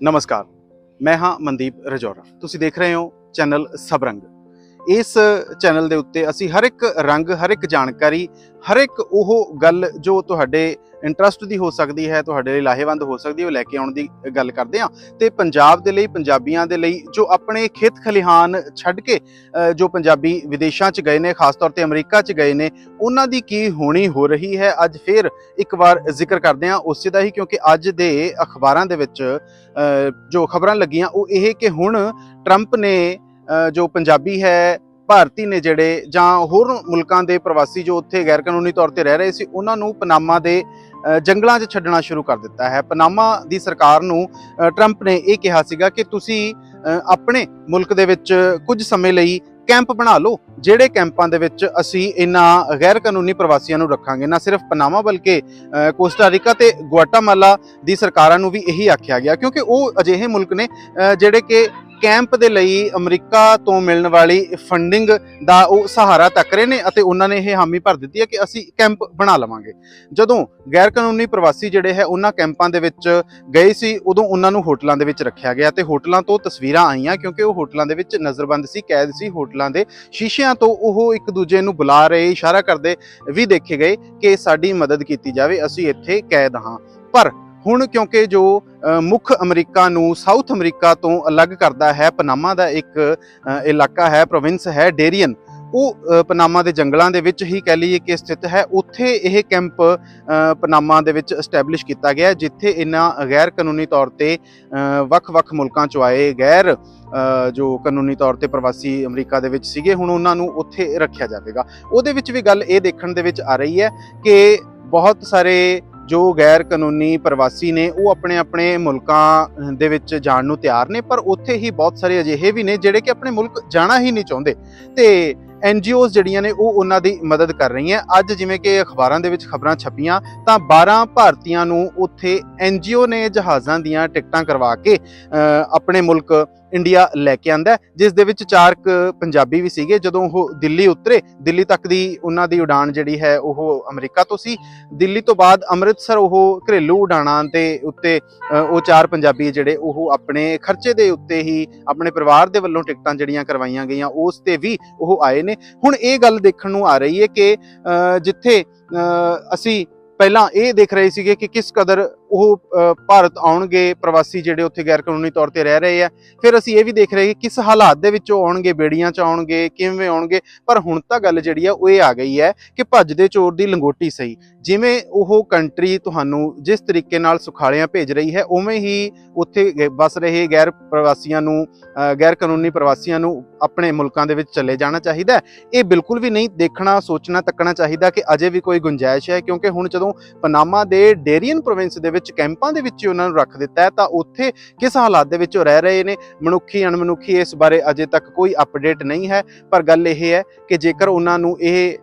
ਨਮਸਕਾਰ। ਮੈਂ ਹਾਂ ਮਨਦੀਪ ਰਜੌਰਾ ਤੁਸੀਂ ਦੇਖ ਰਹੇ ਹੋ ਚੈਨਲ ਸਬਰੰਗ। ਇਸ ਚੈਨਲ ਦੇ ਉੱਤੇ ਅਸੀਂ ਹਰ ਇੱਕ ਰੰਗ, ਹਰ ਇੱਕ ਜਾਣਕਾਰੀ, ਹਰ ਇੱਕ ਉਹ ਗੱਲ ਜੋ ਤੁਹਾਡੇ ਇੰਟਰਸਟ ਦੀ ਹੋ ਸਕਦੀ ਹੈ, ਤੁਹਾਡੇ ਲਈ ਲਾਹੇਵੰਦ ਹੋ ਸਕਦੀ ਹੈ, ਉਹ ਲੈ ਕੇ ਆਉਣ ਦੀ ਗੱਲ ਕਰਦੇ ਹਾਂ। ਤੇ ਪੰਜਾਬ ਦੇ ਲਈ, ਪੰਜਾਬੀਆਂ ਦੇ ਲਈ ਜੋ ਆਪਣੇ ਖੇਤ ਖਲਿਹਾਨ ਛੱਡ ਕੇ ਜੋ ਪੰਜਾਬੀ ਵਿਦੇਸ਼ਾਂ 'ਚ ਗਏ ਨੇ, ਖਾਸ ਤੌਰ ਤੇ ਅਮਰੀਕਾ 'ਚ ਗਏ ਨੇ, ਉਹਨਾਂ ਦੀ ਕੀ ਹੋਣੀ ਹੋ ਰਹੀ ਹੈ? ਅੱਜ ਫੇਰ ਇੱਕ ਵਾਰ ਜ਼ਿਕਰ ਕਰਦੇ ਹਾਂ ਉਸੇ ਦਾ ਹੀ, ਕਿਉਂਕਿ ਅੱਜ ਦੇ ਅਖਬਾਰਾਂ ਦੇ ਵਿੱਚ ਜੋ ਖਬਰਾਂ ਲੱਗੀਆਂ, ਉਹ ਇਹ ਕਿ ਹੁਣ ਟਰੰਪ ਨੇ ਜੋ ਪੰਜਾਬੀ ਹੈ, ਭਾਰਤੀ ਨੇ ਜਿਹੜੇ ਜਾਂ ਹੋਰ ਮੁਲਕਾਂ ਦੇ ਪ੍ਰਵਾਸੀ ਜੋ ਉੱਥੇ ਗੈਰ ਕਾਨੂੰਨੀ ਤੌਰ ਤੇ ਰਹਿ ਰਹੇ ਸੀ, ਉਹਨਾਂ ਨੂੰ ਪਨਾਮਾ ਦੇ ਜੰਗਲਾਂ 'ਚ ਛੱਡਣਾ ਸ਼ੁਰੂ ਕਰ ਦਿੱਤਾ ਹੈ। ਪਨਾਮਾ ਦੀ ਸਰਕਾਰ ਨੂੰ ਟਰੰਪ ਨੇ ਇਹ ਕਿਹਾ ਸੀਗਾ ਕਿ ਤੁਸੀਂ ਆਪਣੇ ਮੁਲਕ ਦੇ ਵਿੱਚ ਕੁਝ ਸਮੇਂ ਲਈ ਕੈਂਪ ਬਣਾ ਲਓ, ਜਿਹੜੇ ਕੈਂਪਾਂ ਦੇ ਵਿੱਚ ਅਸੀਂ ਇਹਨਾਂ ਗੈਰ ਕਾਨੂੰਨੀ ਪ੍ਰਵਾਸੀਆਂ ਨੂੰ ਰੱਖਾਂਗੇ। ਨਾ ਸਿਰਫ ਪਨਾਮਾ ਬਲਕਿ ਕੋਸਟਾਰੀਕਾ ਕੋਸਟਾ ਤੇ ਗੁਆਟਾਮਾਲਾ ਦੀ ਸਰਕਾਰਾਂ ਨੂੰ ਵੀ ਇਹੀ ਆਖਿਆ ਗਿਆ, ਕਿਉਂਕਿ ਉਹ ਅਜਿਹੇ ਮੁਲਕ ਨੇ ਜਿਹੜੇ ਕਿ ਕੈਂਪ ਦੇ ਲਈ ਅਮਰੀਕਾ ਤੋਂ ਮਿਲਣ ਵਾਲੀ ਫੰਡਿੰਗ ਦਾ ਉਹ ਸਹਾਰਾ ਤੱਕ ਰਹੇ ਨੇ ਅਤੇ ਉਹਨਾਂ ਨੇ ਇਹ ਹਾਮੀ ਭਰ ਦਿੱਤੀ ਹੈ ਕਿ ਅਸੀਂ ਕੈਂਪ ਬਣਾ ਲਵਾਂਗੇ। ਜਦੋਂ ਗੈਰ ਕਾਨੂੰਨੀ ਪ੍ਰਵਾਸੀ ਜਿਹੜੇ ਹੈ, ਉਹਨਾਂ ਕੈਂਪਾਂ ਦੇ ਵਿੱਚ ਗਏ ਸੀ, ਉਦੋਂ ਉਹਨਾਂ ਨੂੰ ਹੋਟਲਾਂ ਦੇ ਵਿੱਚ ਰੱਖਿਆ ਗਿਆ ਤੇ ਹੋਟਲਾਂ ਤੋਂ ਤਸਵੀਰਾਂ ਆਈਆਂ ਕਿਉਂਕਿ ਉਹ ਹੋਟਲਾਂ ਦੇ ਵਿੱਚ ਨਜ਼ਰਬੰਦ ਸੀ, ਕੈਦ ਸੀ, ਹੋਟਲਾਂ ਦੇ ਸ਼ੀਸ਼ਿਆਂ ਤੋਂ ਉਹ ਇੱਕ ਦੂਜੇ ਨੂੰ ਬੁਲਾ ਰਹੇ, ਇਸ਼ਾਰਾ ਕਰਦੇ ਵੀ ਦੇਖੇ ਗਏ ਕਿ ਸਾਡੀ ਮਦਦ ਕੀਤੀ ਜਾਵੇ, ਅਸੀਂ ਇੱਥੇ ਕੈਦ ਹਾਂ। ਪਰ ਹੁਣ ਕਿਉਂਕਿ ਜੋ ਮੁੱਖ ਅਮਰੀਕਾ ਨੂੰ ਸਾਊਥ ਅਮਰੀਕਾ ਤੋਂ ਅਲੱਗ ਕਰਦਾ ਹੈ, ਪਨਾਮਾ ਦਾ ਇੱਕ ਇਲਾਕਾ ਹੈ, ਪ੍ਰੋਵਿੰਸ ਹੈ, ਡੇਰੀਅਨ। ਉਹ ਪਨਾਮਾ ਦੇ ਜੰਗਲਾਂ ਦੇ ਵਿੱਚ ਹੀ ਕਹਿ ਲਈਏ ਕਿ ਸਥਿਤ ਹੈ। ਉੱਥੇ ਇਹ ਕੈਂਪ ਪਨਾਮਾ ਦੇ ਵਿੱਚ ਐਸਟੈਬਲਿਸ਼ ਕੀਤਾ ਗਿਆ, ਜਿੱਥੇ ਇਹਨਾਂ ਗੈਰ ਕਾਨੂੰਨੀ ਤੌਰ ਤੇ ਵੱਖ-ਵੱਖ ਮੁਲਕਾਂ ਚੋਂ ਆਏ ਗੈਰ ਜੋ ਕਾਨੂੰਨੀ ਤੌਰ ਤੇ ਪ੍ਰਵਾਸੀ ਅਮਰੀਕਾ ਦੇ ਵਿੱਚ ਸੀਗੇ, ਹੁਣ ਉਹਨਾਂ ਨੂੰ ਉੱਥੇ ਰੱਖਿਆ ਜਾਵੇਗਾ। ਉਹਦੇ ਵਿੱਚ ਵੀ ਗੱਲ ਇਹ ਦੇਖਣ ਦੇ ਵਿੱਚ ਆ ਰਹੀ ਹੈ ਕਿ ਬਹੁਤ ਸਾਰੇ ਜੋ ਗੈਰ ਕਾਨੂੰਨੀ ਪ੍ਰਵਾਸੀ ਨੇ ਉਹ ਆਪਣੇ ਆਪਣੇ ਮੁਲਕਾਂ ਦੇ ਵਿੱਚ ਜਾਣ ਨੂੰ ਤਿਆਰ ਨੇ ਪਰ ਉੱਥੇ ਹੀ ਬਹੁਤ ਸਾਰੇ ਅਜਿਹੇ ਵੀ ਨੇ ਜਿਹੜੇ ਕਿ ਆਪਣੇ ਮੁਲਕ ਜਾਣਾ ਹੀ ਨਹੀਂ ਚਾਹੁੰਦੇ। ਤੇ ਐਨਜੀਓਜ਼ ਜਿਹੜੀਆਂ ਨੇ ਉਹ ਉਹਨਾਂ ਦੀ ਮਦਦ ਕਰ ਰਹੀਆਂ। ਅੱਜ ਜਿਵੇਂ ਕਿ ਅਖਬਾਰਾਂ ਦੇ ਵਿੱਚ ਖਬਰਾਂ ਛਪੀਆਂ ਤਾਂ 12 ਭਾਰਤੀਆਂ ਨੂੰ ਉੱਥੇ ਐਨਜੀਓ ਨੇ ਜਹਾਜ਼ਾਂ ਦੀਆਂ ਟਿਕਟਾਂ ਕਰਵਾ ਕੇ ਅ, ਆਪਣੇ ਮੁਲਕ ਇੰਡੀਆ ਲੈ ਕੇ ਆਂਦਾ ਜਿਸ ਦੇ ਵਿੱਚ ਚਾਰ ਕੁ ਪੰਜਾਬੀ ਵੀ ਸੀਗੇ। ਜਦੋਂ ਉਹ ਦਿੱਲੀ ਉਤਰੇ, ਦਿੱਲੀ ਤੱਕ ਦੀ ਉਹਨਾਂ ਦੀ ਉਡਾਨ ਜਿਹੜੀ ਹੈ, ਉਹ ਅਮਰੀਕਾ ਤੋਂ ਸੀ। ਦਿੱਲੀ ਤੋਂ ਬਾਅਦ ਅੰਮ੍ਰਿਤਸਰ ਉਹ ਘਰੇਲੂ ਉਡਾਣਾਂ ਦੇ ਉੱਤੇ ਉਹ ਚਾਰ ਪੰਜਾਬੀ ਜਿਹੜੇ ਉਹ ਆਪਣੇ ਖਰਚੇ ਦੇ ਉੱਤੇ ਹੀ, ਆਪਣੇ ਪਰਿਵਾਰ ਦੇ ਵੱਲੋਂ ਟਿਕਟਾਂ ਜਿਹੜੀਆਂ ਕਰਵਾਈਆਂ ਗਈਆਂ, ਉਸ ਤੇ ਵੀ ਉਹ ਆਏ ਨੇ। ਹੁਣ ਇਹ ਗੱਲ ਦੇਖਣ ਨੂੰ ਆ ਰਹੀ ਹੈ ਕਿ ਜਿੱਥੇ ਅਸੀਂ ਪਹਿਲਾਂ ਇਹ ਦੇਖ ਰਹੇ ਸੀਗੇ ਕਿ ਕਿਸ ਕਦਰ ਉਹ ਭਾਰਤ ਆਉਣਗੇ, ਪ੍ਰਵਾਸੀ ਜਿਹੜੇ ਉੱਥੇ ਗੈਰ ਕਾਨੂੰਨੀ ਤੌਰ ਤੇ ਰਹਿ ਰਹੇ ਆ। ਫਿਰ ਅਸੀਂ ਇਹ ਵੀ ਦੇਖ ਰਹੇ ਕਿ ਕਿਸ ਹਾਲਾਤ ਦੇ ਵਿੱਚ ਉਹ ਆਉਣਗੇ, ਬੇੜੀਆਂ 'ਚ ਆਉਣਗੇ, ਕਿਵੇਂ ਆਉਣਗੇ। ਪਰ ਹੁਣ ਤਾਂ ਗੱਲ ਜਿਹੜੀ ਆ, ਉਹ ਇਹ ਆ ਗਈ ਹੈ ਕਿ ਭੱਜਦੇ ਚੋਰ ਦੀ ਲੰਗੋਟੀ ਸਹੀ। ਜਿਵੇਂ ਉਹ ਕੰਟਰੀ ਤੁਹਾਨੂੰ ਜਿਸ ਤਰੀਕੇ ਨਾਲ ਸੁਖਾਲਿਆਂ ਭੇਜ ਰਹੀ ਹੈ, ਉਵੇਂ ਹੀ ਉੱਥੇ ਗ- ਵਸ ਰਹੇ ਗੈਰ ਪ੍ਰਵਾਸੀਆਂ ਨੂੰ ਗੈਰ ਕਾਨੂੰਨੀ ਪ੍ਰਵਾਸੀਆਂ ਨੂੰ ਆਪਣੇ ਮੁਲਕਾਂ ਦੇ ਵਿੱਚ ਚਲੇ ਜਾਣਾ ਚਾਹੀਦਾ ਇਹ ਬਿਲਕੁਲ ਵੀ ਨਹੀਂ ਦੇਖਣਾ, ਸੋਚਣਾ, ਤੱਕਣਾ ਚਾਹੀਦਾ ਕਿ ਅਜੇ ਵੀ ਕੋਈ ਗੁੰਜਾਇਸ਼ ਹੈ, ਕਿਉਂਕਿ ਹੁਣ ਜਦੋਂ ਪਨਾਮਾ ਦੇ ਡੇਰੀਅਨ ਪ੍ਰੋਵਿੰਸ ਦੇ ਵਿੱਚ, ਕੈਂਪਾਂ ਦੇ ਵਿੱਚ ਉਹਨਾਂ ਨੂੰ ਰੱਖ ਦਿੱਤਾ ਹੈ, ਤਾਂ ਉੱਥੇ ਕਿਸ ਹਾਲਾਤ ਦੇ ਵਿੱਚ ਉਹ ਰਹਿ ਰਹੇ ਨੇ? ਮਨੁੱਖੀ, ਅਣਮਨੁੱਖੀ ਇਸ ਬਾਰੇ ਅਜੇ ਤੱਕ ਕੋਈ ਅਪਡੇਟ ਨਹੀਂ ਹੈ, ਪਰ ਗੱਲ ਇਹ ਹੈ ਕਿ ਜੇਕਰ ਉਹਨਾਂ ਨੂੰ ਇਹ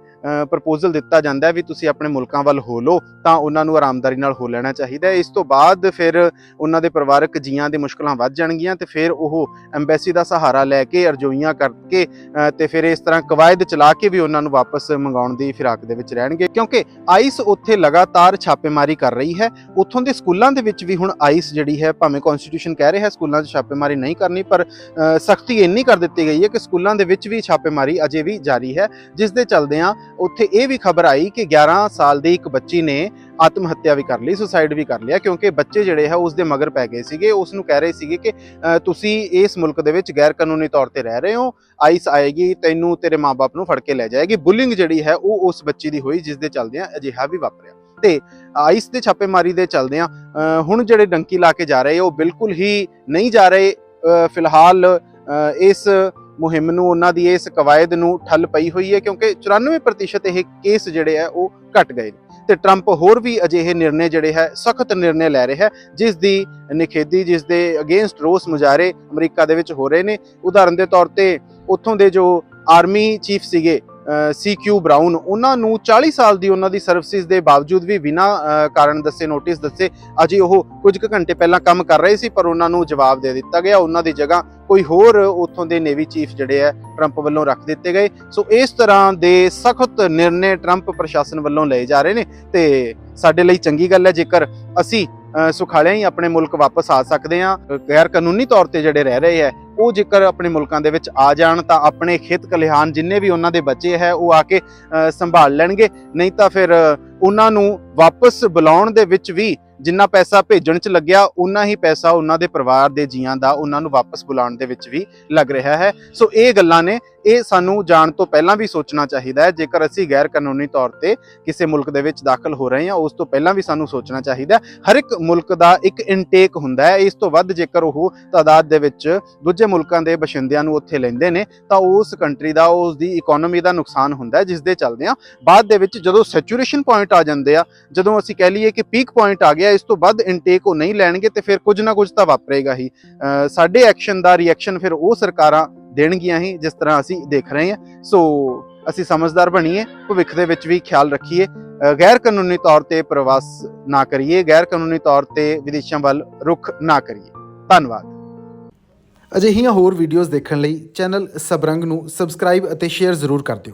ਪ੍ਰਪੋਜ਼ਲ ਦਿੱਤਾ ਜਾਂਦਾ ਹੈ ਵੀ ਤੁਸੀਂ ਆਪਣੇ ਮੁਲਕਾਂ ਵੱਲ ਹੋ ਲਓ ਤਾਂ ਉਹਨਾਂ ਨੂੰ ਆਰਾਮਦਾਰੀ ਨਾਲ ਹੋ ਲੈਣਾ ਚਾਹੀਦਾ ਹੈ। ਇਸ ਤੋਂ ਬਾਅਦ ਫਿਰ ਉਹਨਾਂ ਦੇ ਪਰਿਵਾਰਕ ਜੀਆਂ ਦੀ ਮੁਸ਼ਕਲਾਂ ਵੱਧ ਜਾਣਗੀਆਂ ਤੇ ਫਿਰ ਉਹ ਐਮਬੈਸੀ ਦਾ ਸਹਾਰਾ ਲੈ ਕੇ ਅਰਜ਼ੋਈਆਂ ਕਰਕੇ ਅ, ਤੇ ਫਿਰ ਇਸ ਤਰ੍ਹਾਂ ਕਵਾਇਦ ਚਲਾ ਕੇ ਵੀ ਉਹਨਾਂ ਨੂੰ ਵਾਪਸ ਮੰਗਾਉਣ ਦੀ ਫਿਰਾਕ ਦੇ ਵਿੱਚ ਰਹਿਣਗੇ। ਕਿਉਂਕਿ ਆਈਸ ਉੱਥੇ ਲਗਾਤਾਰ ਛਾਪੇਮਾਰੀ ਕਰ ਰਹੀ ਹੈ। ਉੱਥੋਂ ਦੇ ਸਕੂਲਾਂ ਦੇ ਵਿੱਚ ਵੀ ਹੁਣ ਆਈਸ ਜਿਹੜੀ ਹੈ ਭਾਵੇਂ ਕਨਸਟੀਟਿਊਸ਼ਨ ਕਹਿ ਰਿਹਾ ਸਕੂਲਾਂ 'ਚ ਛਾਪੇਮਾਰੀ ਨਹੀਂ ਕਰਨੀ ਪਰ ਸਖਤੀ ਇੰਨੀ ਕਰ ਦਿੱਤੀ ਗਈ ਹੈ ਕਿ ਸਕੂਲਾਂ ਦੇ ਵਿੱਚ ਵੀ ਛਾਪੇਮਾਰੀ ਅਜੇ ਵੀ ਜਾਰੀ ਹੈ ਜਿਸ ਦੇ ਚੱਲਦਿਆਂ ਉੱਥੇ ਇਹ ਵੀ ਖਬਰ ਆਈ ਕਿ 11 ਸਾਲ ਦੀ ਇੱਕ ਬੱਚੀ ਨੇ ਆਤਮ ਹੱਤਿਆ ਵੀ ਕਰ ਲਈ ਸੁਸਾਈਡ ਵੀ ਕਰ ਲਿਆ ਕਿਉਂਕਿ ਬੱਚੇ ਜਿਹੜੇ ਹੈ ਉਸ ਦੇ ਮਗਰ ਪੈ ਗਏ ਸੀਗੇ। ਉਸ ਨੂੰ ਕਹਿ ਰਹੇ ਸੀਗੇ ਕਿ ਤੁਸੀਂ ਇਸ ਮੁਲਕ ਦੇ ਵਿੱਚ ਗੈਰ ਕਾਨੂੰਨੀ ਤੌਰ ਤੇ ਰਹਿ ਰਹੇ ਹੋ ਆਈਸ ਆਏਗੀ ਤੈਨੂੰ ਤੇਰੇ ਮਾਪੇ ਨੂੰ ਫੜ ਕੇ ਲੈ ਜਾਏਗੀ। ਬੁਲਿੰਗ ਜਿਹੜੀ ਹੈ ਉਹ ਉਸ ਬੱਚੀ ਦੀ ਹੋਈ ਜਿਸ ਦੇ ਚੱਲਦਿਆਂ ਅਜਿਹਾ ਵੀ ਵਾਪਰਿਆ। ਤੇ ਆਈਸ ਦੇ ਛਾਪੇਮਾਰੀ ਦੇ ਚੱਲਦਿਆਂ ਅ, ਹੁਣ ਜਿਹੜੇ ਡੰਕੀ ਲਾ ਕੇ ਜਾ ਰਹੇ ਉਹ ਬਿਲਕੁਲ ਹੀ ਨਹੀਂ ਜਾ ਰਹੇ। ਅ, ਫਿਲਹਾਲ ਅ, ਇਸ ਮੁਹਿੰਮ ਨੂੰ ਉਹਨਾਂ ਦੀ ਇਸ ਕਵਾਇਦ ਨੂੰ ਠੱਲ ਪਈ ਹੋਈ ਹੈ ਕਿਉਂਕਿ 94% ਇਹ ਕੇਸ ਜਿਹੜੇ ਆ ਉਹ ਘਟ ਗਏ ਤੇ ਟਰੰਪ ਹੋਰ ਵੀ ਅਜਿਹੇ ਨਿਰਣੇ ਜਿਹੜੇ ਹੈ ਸਖਤ ਨਿਰਣੇ ਲੈ ਰਿਹਾ ਹੈ ਜਿਸ ਦੀ ਨਿਖੇਧੀ ਜਿਸ ਦੇ ਅਗੇਂਸਟ ਰੋਸ ਮੁਜ਼ਾਹਰੇ ਅਮਰੀਕਾ ਦੇ ਵਿੱਚ ਹੋ ਰਹੇ ਨੇ। ਉਦਾਹਰਨ ਦੇ ਤੌਰ ਤੇ ਉੱਥੋਂ ਦੇ ਜੋ ਆਰਮੀ ਚੀਫ ਸੀਗੇ ਸੀ ਕਿਊ ਬਰਾਊਨ ਉਹਨਾਂ ਨੂੰ 40 ਸਾਲ ਦੀ ਉਹਨਾਂ ਦੀ ਸਰਵਿਸਿਜ਼ ਦੇ ਬਾਵਜੂਦ ਵੀ ਬਿਨਾਂ ਅ, ਕਾਰਨ ਦੱਸੇ ਨੋਟਿਸ ਦੱਸੇ ਅਜੇ ਉਹ ਕੁਝ ਕੁ ਘੰਟੇ ਪਹਿਲਾਂ ਕੰਮ ਕਰ ਰਹੇ ਸੀ ਪਰ ਉਹਨਾਂ ਨੂੰ ਜਵਾਬ ਦੇ ਦਿੱਤਾ ਗਿਆ। ਉਹਨਾਂ ਦੀ ਜਗ੍ਹਾ ਕੋਈ ਹੋਰ ਉੱਥੋਂ ਦੇ ਨੇਵੀ ਚੀਫ ਜਿਹੜੇ ਆ ਟਰੰਪ ਵੱਲੋਂ ਰੱਖ ਦਿੱਤੇ ਗਏ। ਸੋ ਇਸ ਤਰ੍ਹਾਂ ਦੇ ਸਖਤ ਨਿਰਣੇ ਟਰੰਪ ਪ੍ਰਸ਼ਾਸਨ ਵੱਲੋਂ ਲਏ ਜਾ ਰਹੇ ਨੇ ਤੇ ਸਾਡੇ ਲਈ ਚੰਗੀ ਗੱਲ ਹੈ ਜੇਕਰ ਅਸੀਂ ਅ, ਸੁਖਾਲਿਆਂ ਹੀ ਆਪਣੇ ਮੁਲਕ ਵਾਪਸ ਆ ਸਕਦੇ ਆ ਗੈਰ ਕਾਨੂੰਨੀ ਤੌਰ ਤੇ ਜਿਹੜੇ ਰਹਿ ਰਹੇ ਹੈ ਉਹ ਜੇਕਰ ਆਪਣੇ ਮੁਲਕਾਂ ਦੇ ਵਿੱਚ ਆ ਜਾਣ ਤਾਂ ਆਪਣੇ ਖੇਤ ਖਲਿਹਾਨ ਜਿੰਨੇ ਵੀ ਉਹਨਾਂ ਦੇ ਬੱਚੇ ਹੈ, ਉਹ ਆ ਕੇ ਸੰਭਾਲ ਲੈਣਗੇ। ਨਹੀਂ ਤਾਂ ਫਿਰ ਉਹਨਾਂ ਨੂੰ ਵਾਪਸ ਬੁਲਾਉਣ ਦੇ ਵਿੱਚ ਵੀ ਜਿੰਨਾ ਪੈਸਾ ਭੇਜਣ 'ਚ ਲੱਗਿਆ ਉਨਾ ਹੀ ਪੈਸਾ ਉਹਨਾਂ ਦੇ ਪਰਿਵਾਰ ਦੇ ਜੀਆਂ ਦਾ ਉਹਨਾਂ ਨੂੰ ਵਾਪਸ ਬੁਲਾਉਣ ਦੇ ਵਿੱਚ ਵੀ ਲੱਗ ਰਿਹਾ ਹੈ। ਸੋ ਇਹ ਗੱਲਾਂ ਨੇ, ਇਹ ਸਾਨੂੰ ਜਾਣ ਤੋਂ ਪਹਿਲਾਂ ਵੀ ਸੋਚਣਾ ਚਾਹੀਦਾ ਹੈ। ਜੇਕਰ ਅਸੀਂ ਗੈਰ ਕਾਨੂੰਨੀ ਤੌਰ ਤੇ ਕਿਸੇ ਮੁਲਕ ਦੇ ਵਿੱਚ ਦਾਖਲ ਹੋ ਰਹੇ ਹਾਂ, ਉਸ ਤੋਂ ਪਹਿਲਾਂ ਵੀ ਸਾਨੂੰ ਸੋਚਣਾ ਚਾਹੀਦਾ ਹਰ ਇੱਕ ਮੁਲਕ ਦਾ ਇੱਕ ਇਨਟੇਕ ਹੁੰਦਾ ਹੈ। ਇਸ ਤੋਂ ਵੱਧ ਜੇਕਰ ਉਹ ਤਾਦਾਦ ਦੇ ਵਿੱਚ ਦੂਜੇ ਮੁਲਕਾਂ ਦੇ ਬਸ਼ਿੰਦਿਆਂ ਨੂੰ ਉੱਥੇ ਲੈਂਦੇ ਨੇ, ਤਾਂ ਉਸ ਕੰਟਰੀ ਦਾ, ਉਸ ਦੀ ਇਕਨੋਮੀ ਦਾ ਨੁਕਸਾਨ ਹੁੰਦਾ ਹੈ ਜਿਸ ਦੇ ਚੱਲਦੇ ਆ ਬਾਅਦ ਦੇ ਵਿੱਚ ਜਦੋਂ ਸੈਚੂਰੇਸ਼ਨ ਪੁਆਇੰਟ ਆ ਜਾਂਦੇ ਆ, ਜਦੋਂ ਅਸੀਂ ਕਹਿ ਲਈਏ ਕਿ ਪੀਕ ਪੁਆਇੰਟ ਆ ਗਿਆ, ਇਸ ਤੋਂ ਬਾਅਦ ਇਨਟੇਕ ਉਹ ਨਹੀਂ ਲੈਣਗੇ ਤੇ ਫਿਰ ਕੁਝ ਨਾ ਕੁਝ ਤਾਂ ਵਾਪਰੇਗਾ ਹੀ। ਅਹ ਸਾਡੇ ਐਕਸ਼ਨ ਦਾ ਰਿਐਕਸ਼ਨ ਫਿਰ ਉਹ ਸਰਕਾਰਾਂ ਦੇਣਗੀਆਂ ਹੀ, ਜਿਸ ਤਰ੍ਹਾਂ ਅਸੀਂ ਦੇਖ ਰਹੇ ਹਾਂ। ਸੋ ਅਸੀਂ ਸਮਝਦਾਰ ਬਣੀਏ, ਭਵਿੱਖ ਦੇ ਵਿੱਚ ਵੀ ਖਿਆਲ ਰੱਖੀਏ। ਗੈਰ ਕਾਨੂੰਨੀ ਤੌਰ ਤੇ ਪ੍ਰਵਾਸ ਨਾ ਕਰੀਏ ਗੈਰ ਕਾਨੂੰਨੀ ਤੌਰ ਤੇ ਵਿਦੇਸ਼ਾਂ ਵੱਲ ਰੁਖ ਨਾ ਕਰੀਏ। ਧੰਨਵਾਦ। ਅਜਿਹੀਆਂ ਹੋਰ ਵੀਡੀਓਜ਼ ਦੇਖਣ ਲਈ ਚੈਨਲ ਸਬਰੰਗ ਨੂੰ ਸਬਸਕ੍ਰਾਈਬ ਅਤੇ ਸ਼ੇਅਰ ਜ਼ਰੂਰ ਕਰ ਦਿਓ।